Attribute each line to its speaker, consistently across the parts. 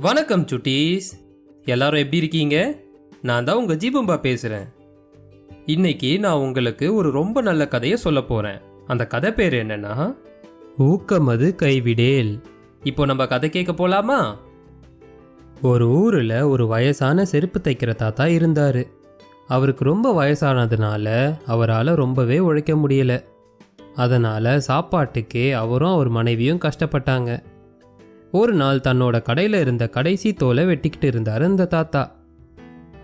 Speaker 1: வணக்கம் சுட்டீஸ். எல்லாரும் எப்படி இருக்கீங்க? நான் தான் உங்கள் ஜீபம்பா பேசுகிறேன் இன்னைக்கு நான் உங்களுக்கு ஒரு ரொம்ப நல்ல கதையை சொல்ல போகிறேன் அந்த கதை பேர் என்னன்னா ஊக்கமது கைவிடேல். இப்போ நம்ம கதை கேட்க போலாமா? ஒரு ஊரில் ஒரு வயசான செருப்பு தைக்கிற தாத்தா இருந்தார். அவருக்கு ரொம்ப வயசானதுனால அவரால் ரொம்பவே உழைக்க முடியலை. அதனால் சாப்பாட்டுக்கே அவரும் அவர் மனைவியும் கஷ்டப்பட்டாங்க. ஒரு நாள் தன்னோட கடையில் இருந்த கடைசி தோலை வெட்டிக்கிட்டு இருந்தார் அந்த தாத்தா.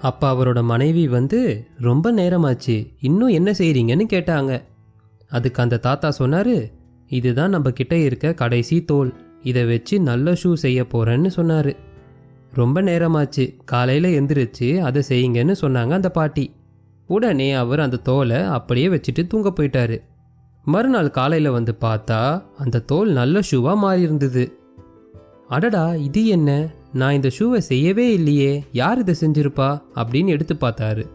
Speaker 1: அப்போ அவரோட மனைவி வந்து ரொம்ப நேரமாச்சு இன்னும் என்ன செய்கிறீங்கன்னு கேட்டாங்க. அதுக்கு அந்த தாத்தா சொன்னார் இதுதான் நம்ம கிட்ட இருக்க கடைசி தோல். இதை வச்சு நல்ல ஷூ செய்ய போகிறேன்னு சொன்னார். ரொம்ப நேரமாச்சு காலையில் எந்திரிச்சு அதை செய்யுங்கன்னு சொன்னாங்க அந்த பாட்டி. உடனே அவர் அந்த தோலை அப்படியே வச்சுட்டு தூங்க போயிட்டாரு. மறுநாள் காலையில் வந்து பார்த்தா அந்த தோல் நல்ல ஷூவாக மாறி இருந்தது அடடா இது என்ன? நான் இந்த ஷூவை செய்யவே இல்லையே. யார் இதை செஞ்சிருப்பா? அப்படின்னு எடுத்து பார்த்தாரு.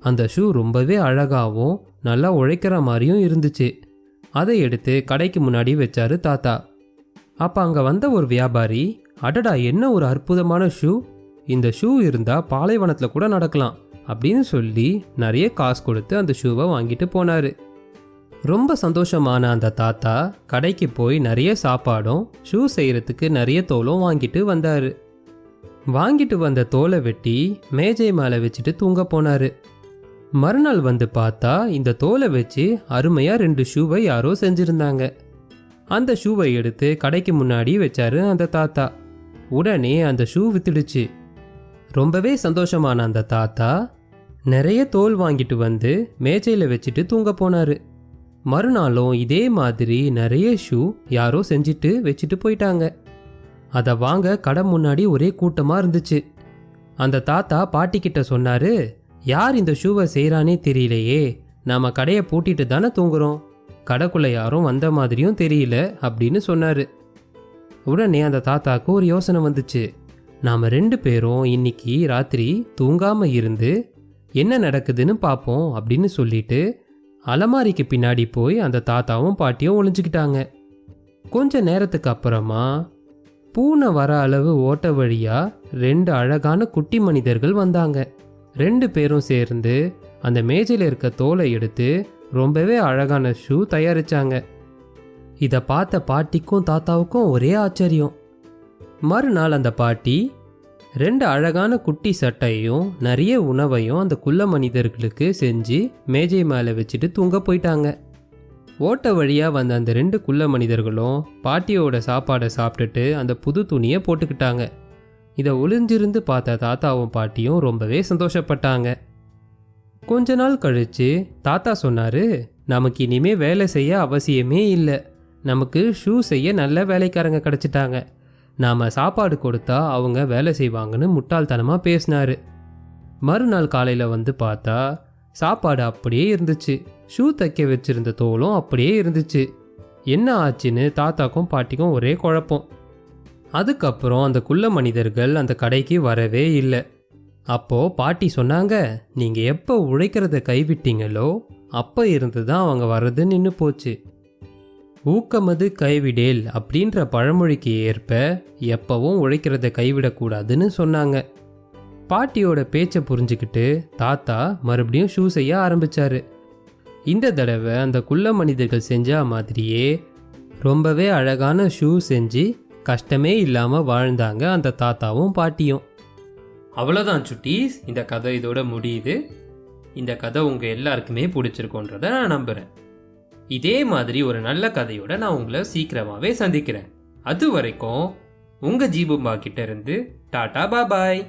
Speaker 1: அந்த ஷூ ரொம்பவே அழகாகவும் நல்லா உழைக்கிற மாதிரியும் இருந்துச்சு. அதை எடுத்து கடைக்கு முன்னாடி வச்சாரு தாத்தா. அப்போ அங்கே வந்த ஒரு வியாபாரி அடடா என்ன ஒரு அற்புதமான ஷூ? இந்த ஷூ இருந்தால் பாலைவனத்தில் கூட நடக்கலாம். அப்படின்னு சொல்லி நிறைய காசு கொடுத்து அந்த ஷூவை வாங்கிட்டு போனார். ரொம்ப சந்தோஷமான அந்த தாத்தா கடைக்கு போய் நிறைய சாப்பாடும் ஷூ செய்கிறதுக்கு நிறைய தோலும் வாங்கிட்டு வந்தார். வாங்கிட்டு வந்த தோலை வெட்டி மேஜை மேலே வச்சுட்டு தூங்க போனார். மறுநாள் வந்து பார்த்தா இந்த தோலை வச்சு அருமையாக ரெண்டு ஷூவை யாரோ செஞ்சுருந்தாங்க. அந்த ஷூவை எடுத்து கடைக்கு முன்னாடி வச்சாரு அந்த தாத்தா. உடனே அந்த ஷூ வித்துடுச்சு. ரொம்பவே சந்தோஷமான அந்த தாத்தா நிறைய தோல் வாங்கிட்டு வந்து மேஜையில் வச்சுட்டு தூங்க போனாரு. மறுநாளும் இதே மாதிரி நிறைய ஷூ யாரோ செஞ்சுட்டு வச்சுட்டு போயிட்டாங்க. அதை வாங்க கடை முன்னாடி ஒரே கூட்டமாக இருந்துச்சு. அந்த தாத்தா பாட்டிக்கிட்ட சொன்னாரு யார் இந்த ஷூவை செய்கிறானே தெரியலையே. நாம கடையை பூட்டிட்டு தானே தூங்குறோம். கடைக்குள்ளே யாரும் வந்த மாதிரியும் தெரியல அப்படின்னு சொன்னார். உடனே அந்த தாத்தாவுக்கு ஒரு யோசனை வந்துச்சு. நாம் ரெண்டு பேரும் இன்னைக்கு ராத்திரி தூங்காமல் இருந்து என்ன நடக்குதுன்னு பார்ப்போம் அப்படின்னு சொல்லிட்டு அலமாரிக்கு பின்னாடி போய் அந்த தாத்தாவும் பாட்டியும் ஒளிஞ்சுக்கிட்டாங்க. கொஞ்ச நேரத்துக்கு அப்புறமா பூனை வர அளவு ஓட்ட வழியா ரெண்டு அழகான குட்டி மனிதர்கள் வந்தாங்க. ரெண்டு பேரும் சேர்ந்து அந்த மேஜையில் இருக்க தோலை எடுத்து ரொம்பவே அழகான ஷூ தயாரிச்சாங்க. இதை பார்த்த பாட்டிக்கும் தாத்தாவுக்கும் ஒரே ஆச்சரியம். மறுநாள் அந்த பாட்டி ரெண்டு அழகான குட்டி சட்டையும் நிறைய உணவையும் அந்த குள்ள மனிதர்களுக்கு செஞ்சு மேஜை மேலே வச்சுட்டு தூங்க போயிட்டாங்க. ஓட்ட வழியாக வந்த அந்த ரெண்டு குள்ள மனிதர்களும் பாட்டியோட சாப்பாடை சாப்பிட்டுட்டு அந்த புது துணியை போட்டுக்கிட்டாங்க. இதை ஒளிஞ்சிருந்து பார்த்த தாத்தாவும் பாட்டியும் ரொம்பவே சந்தோஷப்பட்டாங்க. கொஞ்ச நாள் கழித்து தாத்தா சொன்னாரு நமக்கு இனிமே வேலை செய்ய அவசியமே இல்லை. நமக்கு ஷூ செய்ய நல்ல வேலைக்காரங்க கிடச்சிட்டாங்க. நாம சாப்பாடு கொடுத்தா அவங்க வேலை செய்வாங்கன்னு முட்டாள்தனமாக பேசினாரு. மறுநாள் காலையில் வந்து பார்த்தா சாப்பாடு அப்படியே இருந்துச்சு. ஷூ தைக்க வச்சிருந்த தோலும் அப்படியே இருந்துச்சு. என்ன ஆச்சுன்னு தாத்தாக்கும் பாட்டிக்கும் ஒரே குழப்பம். அதுக்கப்புறம் அந்த குள்ள மனிதர்கள் அந்த கடைக்கு வரவே இல்லை. அப்போது பாட்டி சொன்னாங்க நீங்கள் எப்போ உழைக்கிறத கைவிட்டீங்களோ அப்போ இருந்து தான் அவங்க வர்றது நின்று போச்சு. ஊக்கமது கைவிடேல் அப்படின்ற பழமொழிக்கு ஏற்ப எப்பவும் உழைக்கிறத கைவிடக்கூடாதுன்னு சொன்னாங்க. பாட்டியோட பேச்சை புரிஞ்சுக்கிட்டு தாத்தா மறுபடியும் ஷூ செய்ய ஆரம்பித்தார் இந்த தடவை அந்த குள்ள மனிதர்கள் செஞ்ச மாதிரியே ரொம்பவே அழகான ஷூ செஞ்சு கஷ்டமே இல்லாமல் வாழ்ந்தாங்க அந்த தாத்தாவும் பாட்டியும். அவ்வளோதான் சுட்டீஸ் இந்த கதை இதோட முடியுது. இந்த கதை உங்கள் எல்லாருக்குமே பிடிச்சிருக்கோன்றத நான் நம்புகிறேன் இதே மாதிரி ஒரு நல்ல கதையோட நான் உங்களை சீக்கிரமாகவே சந்திக்கிறேன். அது வரைக்கும் உங்கள் ஜீபும்பா கிட்ட இருந்து டாடா பாபாய்